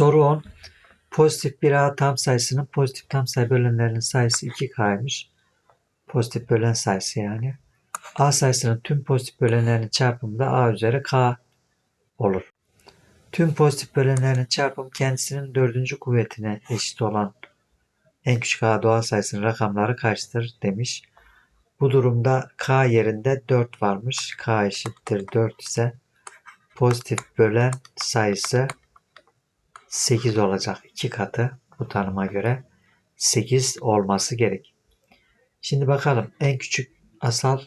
Soru 10. Pozitif bir A tam sayısının pozitif tam sayı bölenlerinin sayısı 2K'ymış. Pozitif bölen sayısı yani. A sayısının tüm pozitif bölenlerinin çarpımı da A üzeri K olur. Tüm pozitif bölenlerin çarpımı kendisinin dördüncü kuvvetine eşit olan en küçük A doğal sayısının rakamları kaçtır demiş. Bu durumda K yerinde 4 varmış. K eşittir 4 ise pozitif bölen sayısı 8 olacak. 2 katı bu tanıma göre 8 olması gerek. Şimdi bakalım en küçük asal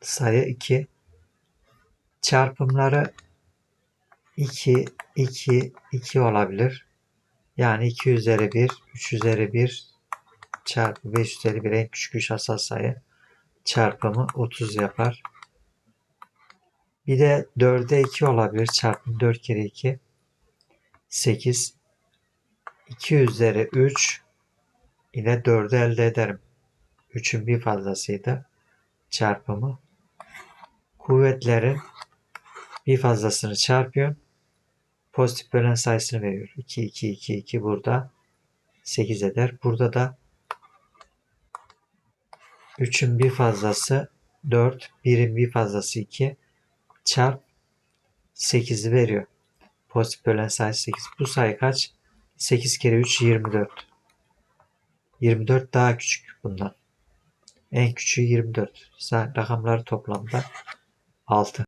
sayı 2 çarpımları 2 2 2 olabilir. Yani 2 üzeri 1 3 üzeri 1 çarpı 5 üzeri 1 en küçük 3 asal sayı çarpımı 30 yapar. Bir de 4'e 2 olabilir. Çarpım 4 kere 2 8 2 üzeri 3 ile 4'ü elde ederim. 3'ün bir fazlasıydı. Çarpımı. Kuvvetlerin bir fazlasını çarpıyorum. Pozitif bölen sayısını veriyor. 2, 2, 2, 2 burada 8 eder. Burada da 3'ün bir fazlası 4, 1'in bir fazlası 2 çarp 8'i veriyor. Pozitif bölen sayısı 8. Bu sayı kaç? 8 kere 3 24. 24 daha küçük bundan. En küçüğü 24. Rakamları toplamda 6.